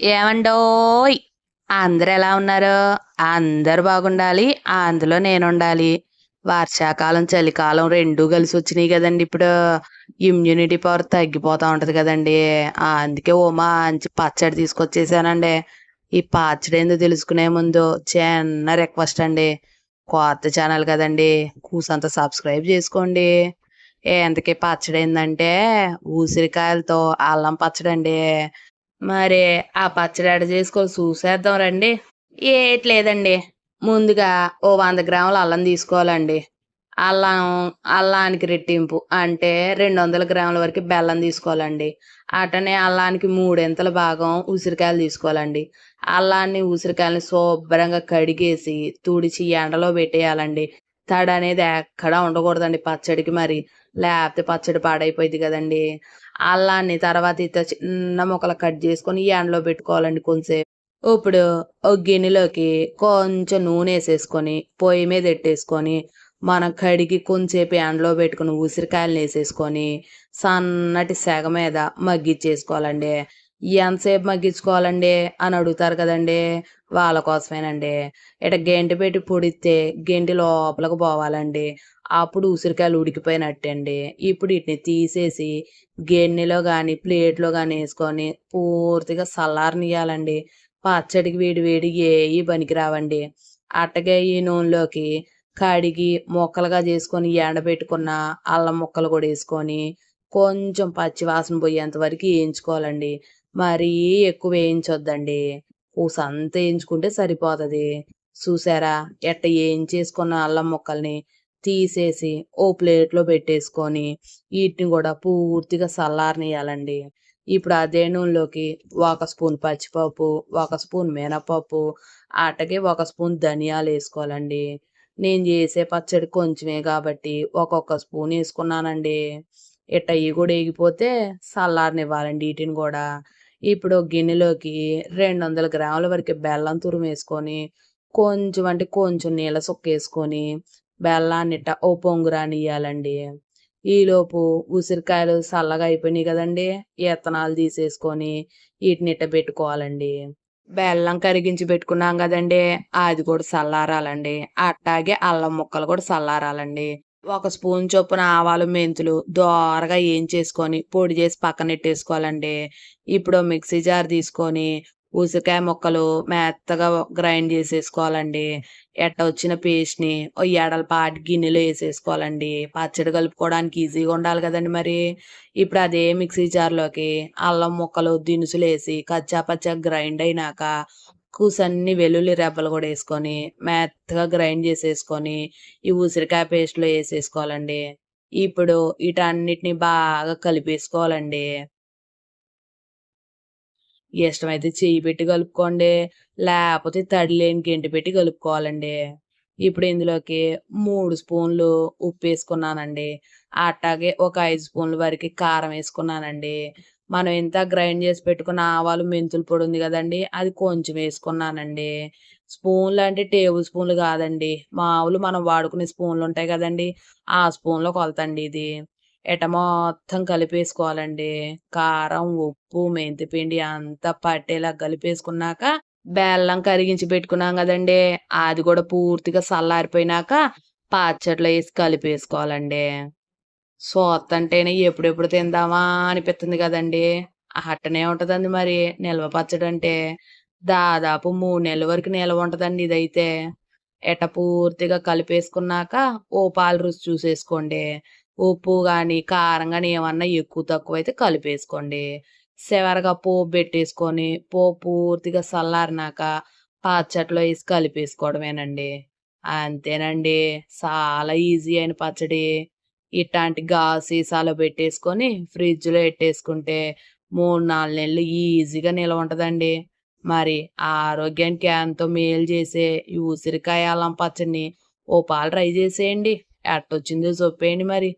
ఏమండోయ్? అందరు ఎలా ఉన్నారు? అందరు బాగుండాలి అందులో నేను ఉండాలి వర్షాకాలం చలికాలం రెండు కలిసి వచ్చినాయి కదండి ఇప్పుడు. ఇమ్యూనిటీ పవర్ తగ్గిపోతూ ఉంటుంది కదండి. అందుకే ఓ మంచి పచ్చడి తీసుకొచ్చేసానండి. ఈ పచ్చడి ఏందో తెలుసుకునే ముందు చిన్న రిక్వెస్ట్ అండి. కొత్త ఛానల్ కదండి. కూసంత సబ్స్క్రైబ్ చేసుకోండి. ఎంతకీ పచ్చడి ఏంటంటే ఉసిరికాయలతో అల్లం పచ్చడి అండి మరి ఆ పచ్చడి ఎడ చేసుకోవాలి చూసేద్దాం రండి. ఏట్లేదండి ముందుగా ఓ వంద గ్రాముల అల్లం తీసుకోవాలండి. అల్లం అల్లానికి రెట్టింపు అంటే రెండు వందల గ్రాముల వరకు బెల్లం తీసుకోవాలండి. అటనే అల్లానికి మూడింతల భాగం ఉసిరికాయలు తీసుకోవాలండి. అల్లాన్ని ఉసిరికాయలని శుభ్రంగా కడిగేసి తుడిచి ఎండలో పెట్టేయాలండి. తడి అనేది ఎక్కడా ఉండకూడదండి పచ్చడికి మరి. లేకపోతే పచ్చడి పాడైపోయింది కదండి. అల్లాన్ని తర్వాత ఇత చిన్న ముక్కలు కట్ చేసుకొని ఎండలో పెట్టుకోవాలండి కొంచెం ఇప్పుడు ఒక గిన్నెలోకి కొంచెం నూనె వేసేసుకొని పొయ్యి మీద పెట్టేసుకొని మనం కడిగి కొంచెంసేపు ఎండలో పెట్టుకుని ఉసిరికాయలు వేసేసుకొని సన్నటి సెగ మీద మగ్గిచ్చేసుకోవాలండి. ఎంతసేపు మగ్గించుకోవాలండి అని అడుగుతారు కదండి. వాళ్ళ కోసమేనండి. ఇట గెంటి పెట్టి పొడిస్తే గెంటి లోపలికి పోవాలండి. అప్పుడు ఉసిరికాయలు ఉడికిపోయినట్టండి. ఇప్పుడు వీటిని తీసేసి గిన్నెలో కానీ ప్లేట్లో కానీ వేసుకొని పూర్తిగా చల్లారనియాలండి పచ్చడికి వేడి వేడి ఏవి పనికిరావండి. అట్టగే ఈ నూనెలోకి కడిగి ముక్కలుగా చేసుకొని ఎండబెట్టుకున్న అల్లం ముక్కలు కూడా వేసుకొని కొంచెం పచ్చి వాసన పోయేంత వరకు వేయించుకోవాలండి. మరీ ఎక్కువ వేయించొద్దండి. పూసంతా వేయించుకుంటే సరిపోతుంది. చూసారా? ఎట్ట వేయించేసుకున్న అల్లం ముక్కల్ని తీసేసి ఓ ప్లేట్లో పెట్టేసుకొని వీటిని కూడా పూర్తిగా చల్లారనియాలండి ఇప్పుడు అదే నూనెలోకి ఒక స్పూన్ పచ్చిపప్పు ఒక స్పూన్ మినపప్పు అట్టగే ఒక స్పూన్ ధనియాలు వేసుకోవాలండి. నేను చేసే పచ్చడి కొంచెమే కాబట్టి ఒక్కొక్క స్పూన్ వేసుకున్నానండి. ఇట్ట ఇవి కూడా వేగిపోతే చల్లారనివ్వాలండి వీటిని కూడా. ఇప్పుడు గిన్నెలోకి రెండు వందల గ్రాముల వరకు బెల్లం తురుము వేసుకొని కొంచెం అంటే కొంచెం నీళ్ళ సుక్క వేసుకొని బెల్లాన్ని ఇట్ట ఓ పొంగు రానియ్యాలండి. ఈలోపు ఉసిరికాయలు చల్లగా అయిపోయినాయి కదండి ఇత్తనాలు తీసేసుకొని వీటిని ఇట్ట పెట్టుకోవాలండి. బెల్లం కరిగించి పెట్టుకున్నాం కదండి అది కూడా చల్లారాలండి అట్టాగే అల్లం ముక్కలు కూడా చల్లారాలండి ఒక స్పూన్ చొప్పున ఆవాలు మెంతులు దోరగా ఏం చేసుకొని పొడి చేసి పక్కన పెట్టేసుకోవాలండి ఇప్పుడు మిక్సీ జార్ తీసుకొని ఉసిరికాయ ముక్కలు మెత్తగా గ్రైండ్ చేసేసుకోవాలండి. ఎట్ట వచ్చిన పేస్ట్ని ఓ ఎడలపాటి గిన్నెలో వేసేసుకోవాలండి. పచ్చడి కలుపుకోవడానికి ఈజీగా ఉండాలి కదండి మరి. ఇప్పుడు అదే మిక్సీ జార్లోకి అల్లం ముక్కలు దినుసులు వేసి కచ్చా పచ్చా గ్రైండ్ అయినాక కూసన్ని వెల్లుల్లి రెబ్బలు కూడా వేసుకొని మెత్తగా గ్రైండ్ చేసేసుకొని ఈ ఉసిరికాయ పేస్ట్లో వేసేసుకోవాలండి. ఇప్పుడు వీటన్నిటిని బాగా కలిపేసుకోవాలండి. ఇష్టమైతే చెయ్యి పెట్టి కలుపుకోండి లేకపోతే తడి లేని గెంటి పెట్టి కలుపుకోవాలండి. ఇప్పుడు ఇందులోకి మూడు స్పూన్లు ఉప్పు వేసుకున్నానండి. అట్టాగే ఒక ఐదు స్పూన్ల వరకు కారం వేసుకున్నానండి. మనం ఎంత గ్రైండ్ చేసి పెట్టుకున్న ఆవాలు మెంతుల పొడి ఉంది కదండి అది కొంచెం వేసుకున్నానండి. స్పూన్లు అంటే టేబుల్ స్పూన్లు కాదండి. మామూలు మనం వాడుకునే స్పూన్లు ఉంటాయి కదండి ఆ స్పూన్లో కొలతండి ఇది. ఎట మొత్తం కలిపేసుకోవాలండి. కారం ఉప్పు మెంతిపిండి అంతా పట్టేలా కలిపేసుకున్నాక బెల్లం కరిగించి పెట్టుకున్నాం కదండి అది కూడా పూర్తిగా చల్లారిపోయినాక పచ్చట్లో వేసి కలిపేసుకోవాలండి. సోత్తంటేనే ఎప్పుడెప్పుడు తిందామా అనిపిస్తుంది కదండి. అట్టనే ఉంటదండి మరి. నిల్వ పచ్చడి అంటే దాదాపు మూడు నెలల వరకు నిల్వ ఉంటదండి ఇదైతే. ఎట పూర్తిగా కలిపేసుకున్నాక ఓ పాలు రుచి చూసేసుకోండి. ఉప్పు కానీ కారం కానీ ఏమన్నా ఎక్కువ తక్కువ అయితే కలిపేసుకోండి. చివరగా పోపు పెట్టేసుకొని పోపు పూర్తిగా చల్లారినాక పచ్చట్లో వేసి కలిపేసుకోవడమేనండి. అంతేనండి. చాలా ఈజీ అయిన పచ్చడి. ఇట్లాంటి గా సీసాలో పెట్టేసుకొని ఫ్రిడ్జ్లో పెట్టేసుకుంటే మూడు నాలుగు నెలలు ఈజీగా నిల్వ ఉంటుందండి. మరి ఆరోగ్యానికి ఎంతో మేలు చేసే ఈ ఉసిరికాయ అల్లం పచ్చడిని ఓ పాలు ట్రై చేసేయండి. ఎట్టొచ్చిందో చెప్పేయండి మరి.